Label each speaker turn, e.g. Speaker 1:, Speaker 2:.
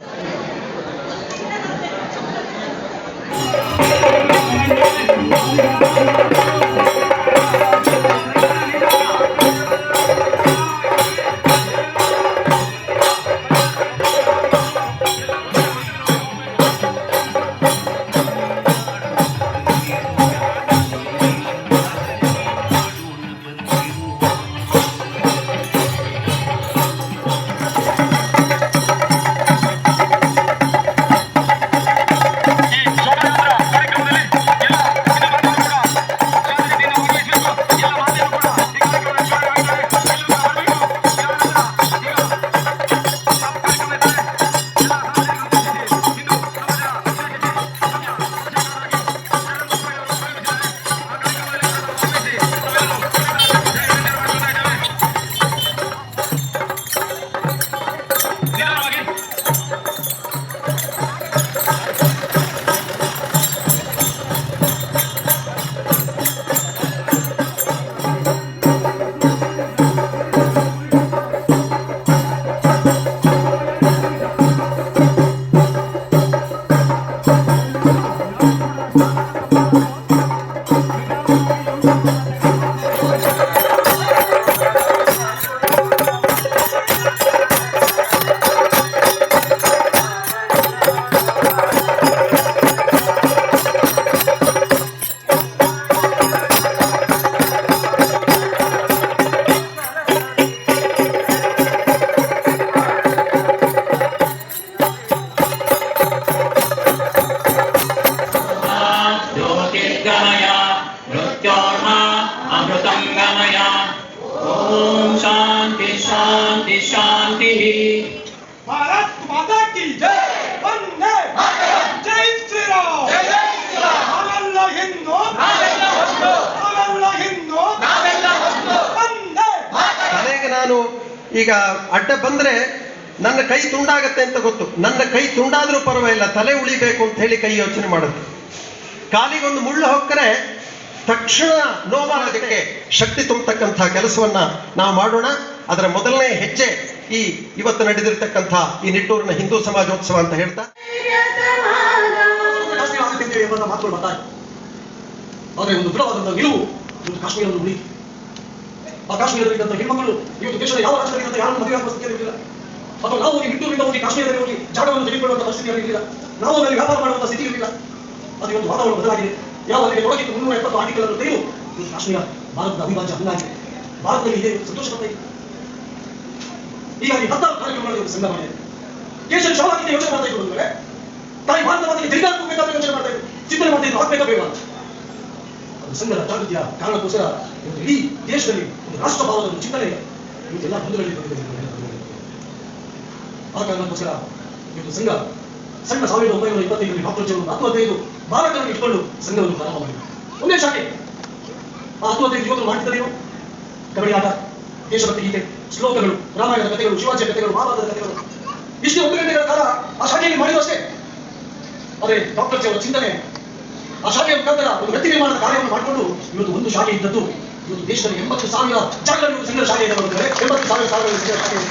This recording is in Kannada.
Speaker 1: Thank you. अमृतं गमय ॐ शान्ति शान्ति शान्तिः
Speaker 2: भारत माता की जय वंदे जय श्री राम ನಾವೆಲ್ಲ ಹಿಂದೂ ನಾವೆಲ್ಲ ಹಿಂದೂ ಒಂದೇ
Speaker 3: ತಲೆಗೆ ನಾನು ಈಗ ಅಡ್ಡ ಬಂದ್ರೆ ನನ್ನ ಕೈ ತುಂಡಾಗತ್ತೆ ಅಂತ ಗೊತ್ತು ನನ್ನ ಕೈ ತುಂಡಾದ್ರೂ ಪರವಾಗಿಲ್ಲ ತಲೆ ಉಳಿಬೇಕು ಅಂತ ಹೇಳಿ ಕೈ ಯೋಚನೆ ಮಾಡುತ್ತೆ ಕಾಲಿಗೊಂದು ಮುಳ್ಳು ಹೊಕ್ಕರೆ ತಕ್ಷಣ ನೋವಾಗೋದಕ್ಕೆ ಶಕ್ತಿ ತುಂಬತಕ್ಕಂಥ ಕೆಲಸವನ್ನ ನಾವು ಮಾಡೋಣ. ಅದರ ಮೊದಲನೇ ಹೆಜ್ಜೆ ಈ ಇವತ್ತು ನಡೆದಿರ್ತಕ್ಕಂಥ ಈ ನಿಟ್ಟೂರಿನ ಹಿಂದೂ ಸಮಾಜೋತ್ಸವ ಅಂತ ಹೇಳ್ತಾ.
Speaker 4: ಮಾತುಗಳು ಬರ್ತಾರೆ ಆದರೆ ಒಂದು ದೃಢವಾದಂತಹ ನಿಲುವು ಇವತ್ತು ಕಾಶ್ಮೀರವನ್ನು ಉಳಿಯಿತು ಆ ಕಾಶ್ಮೀರದಲ್ಲಿದ್ದಂಥ ಹೆಣ್ಮಕ್ಕಳು ಇವತ್ತು ದೇಶದ ಯಾವ ರಾಜ್ಯದಲ್ಲಿದ್ದಂಥ ಯಾರು ಮದುವೆ ಆಗುವ ಸ್ಥಿತಿಯಲ್ಲಿ ಇರಲಿಲ್ಲ ಅಥವಾ ನಾವು ಹೋಗಿ ಬಿಟ್ಟೂರಿಂದ ಹೋಗಿ ಕಾಶ್ಮೀರದಲ್ಲಿ ಹೋಗಿ ಜಾಗವನ್ನು ತೆಗೆದುಕೊಳ್ಳುವಂಥ ಪರಿಸ್ಥಿತಿ ಇರಲಿಲ್ಲ ನಾವು ಅದರಲ್ಲಿ ವ್ಯಾಪಾರ ಮಾಡುವಂಥ ಸ್ಥಿತಿ ಇರಲಿಲ್ಲ. ಅದು ಇವತ್ತು ವಾತಾವರಣ ಬದಲಾಗಿದೆ. ಯಾವ ಒಳಗಿತ್ತು ಮುನ್ನೂರ ಎಪ್ಪತ್ತು ಆಟಿಕೆಗಳನ್ನು ತೆಗೆದು ಇವತ್ತು ಕಾಶ್ಮೀರ ಭಾರತದ ಅವಿಭಾಜ್ಯ ಅಂಗಾಗಿದೆ ಭಾರತದಲ್ಲಿ ಇದೆ ಸಂತೋಷ ಹೀಗಾಗಿ ಹತ್ತಾರು ಕಾರ್ಯಕ್ರಮಗಳು ಇವತ್ತು ಸಂಘ ಮಾಡಿದೆ ದೇಶ ಶವವಾಗಿದ್ದ ಯೋಚನೆ ಮಾಡ್ತಾ ಇದ್ರು ಅಂದ್ರೆ ತಾಯಿ ಭಾರತ ಮಾತೆಗೆ ಜೈಗಾರ ಹೋಗ್ಬೇಕಾದ್ರೆ ಯೋಚನೆ ಮಾಡ್ತಾ ಇದ್ರು. ಚಿಂತನೆ ಮಾಡ್ತಾ ಇದ್ರು ಆಗ್ಬೇಕಾ ಬೇಡ ಅದು ಸಂಘದ ಜಾಗೃತಿಯ ಕಾರಣಕ್ಕೋಸ್ಕರ ಇವತ್ತು ಇಡೀ ದೇಶದಲ್ಲಿ ಒಂದು ರಾಷ್ಟ್ರ ಭಾವದ ಒಂದು ಚಿಂತನೆ ಇವತ್ತೆಲ್ಲ ಬಂಧುಗಳಲ್ಲಿ ಬಂದಿದೆ. ಆ ಕಾರಣಕ್ಕೋಸ್ಕರ ಇವತ್ತು ಸಂಘ ಸಣ್ಣ ಸಾವಿರದ ಒಂಬೈನೂರ ಇಪ್ಪತ್ತೈದರಲ್ಲಿ ಜೀವನ ಹತ್ತು ಹದಿನೈದು ಬಾಲಕರನ್ನು ಇಟ್ಕೊಂಡು ಸಂಘವನ್ನು ಪ್ರಾರಂಭ ಮಾಡಿದೆ ಒಂದೇ ಶಾಖೆ ಆ ಹತ್ತು ಹದಿನೈದು ಯುವಕರು ಮಾಡ್ತಿದ್ದೇನು ಕಬಡ್ಡಿ ಆಟ ದೇಶಭಕ್ತಿ ಗೀತೆ ಶ್ಲೋಕಗಳು ರಾಮಾಯಣದ ಕಥೆಗಳು ಶಿವಾಜಿಯ ಕಥೆಗಳು ಮಹಾಭಾರತದ ಕಥೆಗಳು ಇಷ್ಟೇ ಒಂದು ಗಂಟೆಗಳ ಕಾಲ ಆ ಶಾಲೆಯಲ್ಲಿ ಮಾಡಿದಷ್ಟೇ ಅಷ್ಟೇ ಆದರೆ ಡಾಕ್ಟರ್ ಅವರ ಚಿಂತನೆ ಆ ಶಾಲೆಯ ಮುಖಾಂತರ ಒಂದು ವ್ಯಕ್ತಿ ನಿರ್ಮಾಣದ ಕಾರ್ಯವನ್ನು ಮಾಡಿಕೊಂಡು ಇವತ್ತು ಒಂದು ಶಾಲೆ ಇದ್ದದ್ದು ಇವತ್ತು ದೇಶದಲ್ಲಿ ಎಂಬತ್ತು ಸಾವಿರ ಜಾಗಗಳು ಸಂಘ ಶಾಲೆ ಇದೆ ಬರುತ್ತದೆ ಎಂಬತ್ತು ಸಾವಿರ ಸಾವಿರ.